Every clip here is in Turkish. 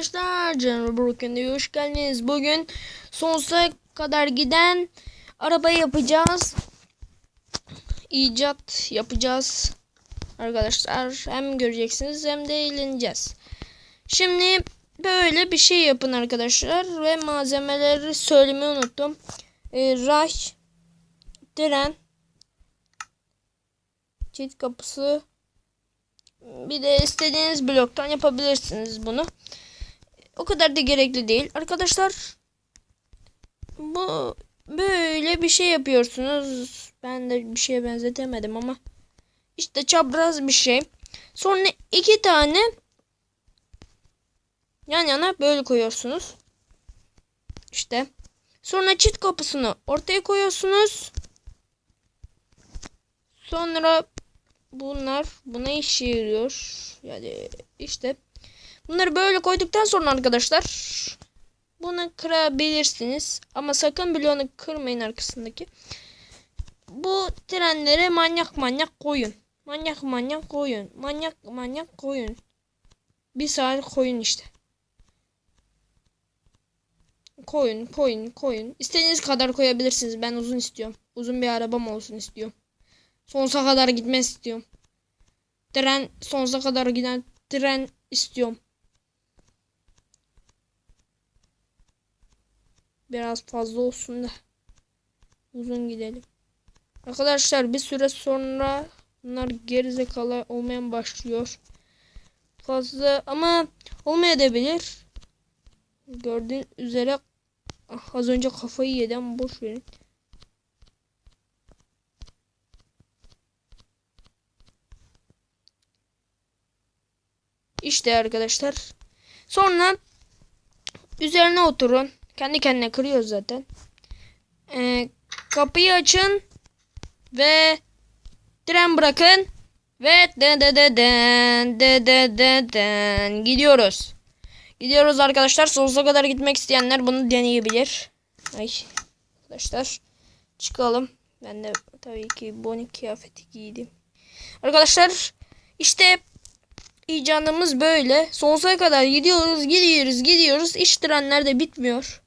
arkadaşlar. General Broken'de hoş geldiniz. Bugün sonsuza kadar giden araba yapacağız. İcat yapacağız. Arkadaşlar hem göreceksiniz hem de eğleneceğiz. Şimdi böyle bir şey yapın arkadaşlar. Ve malzemeleri söylemeyi unuttum. Ee, ray, tren, çift kapısı, bir de istediğiniz bloktan yapabilirsiniz bunu. O kadar da gerekli değil. Arkadaşlar bu böyle bir şey yapıyorsunuz. Ben de bir şeye benzetemedim ama işte çapraz bir şey. Sonra iki tane yan yana böyle koyuyorsunuz. İşte. Sonra çift kapısını ortaya koyuyorsunuz. Sonra bunlar buna işe yarıyor. Yani işte bunları böyle koyduktan sonra arkadaşlar bunu kırabilirsiniz. Ama sakın bloğunu kırmayın arkasındaki. Bu trenlere manyak manyak koyun. Manyak manyak koyun. Manyak manyak koyun. Bir saat koyun işte. Koyun koyun koyun. İstediğiniz kadar koyabilirsiniz. Ben uzun istiyorum. Uzun bir arabam olsun istiyorum. Sonsuza kadar gitmek istiyorum. Tren sonsuza kadar giden tren istiyorum. Biraz fazla olsun da uzun gidelim. Arkadaşlar bir süre sonra bunlar gerizekalı olmayan başlıyor. Fazla ama olmayabilir. Gördüğün üzere az önce kafayı yedim boş verin. İşte arkadaşlar. Sonra üzerine oturun. Kendi kendine kırıyor zaten. Ee, kapıyı açın ve tren bırakın ve de de de den de de de den gidiyoruz. Gidiyoruz arkadaşlar. Sonsuza kadar gitmek isteyenler bunu deneyebilir. Ay arkadaşlar çıkalım. Ben de tabii ki bonik kıyafeti giydim. Arkadaşlar işte icadımız böyle. Sonsuza kadar gidiyoruz, gidiyoruz, gidiyoruz. İş trenler de bitmiyor.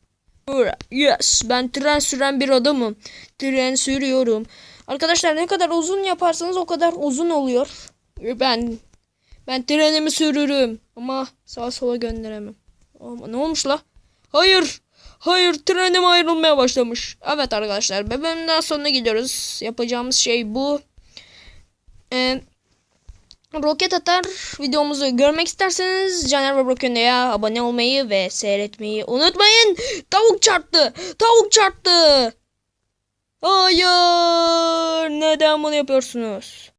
Yes, ben tren süren bir adamım. Tren sürüyorum. Arkadaşlar ne kadar uzun yaparsanız o kadar uzun oluyor. Ben ben trenimi sürürüm ama sağa sola gönderemem. Ama ne olmuş la? Hayır. Hayır trenim ayrılmaya başlamış. Evet arkadaşlar bebeğimden sonuna gidiyoruz. Yapacağımız şey bu. Eee roket atar videomuzu görmek isterseniz Caner ve Broken'e abone olmayı ve seyretmeyi unutmayın. Tavuk çarptı. Tavuk çarptı. Hayır. Neden bunu yapıyorsunuz?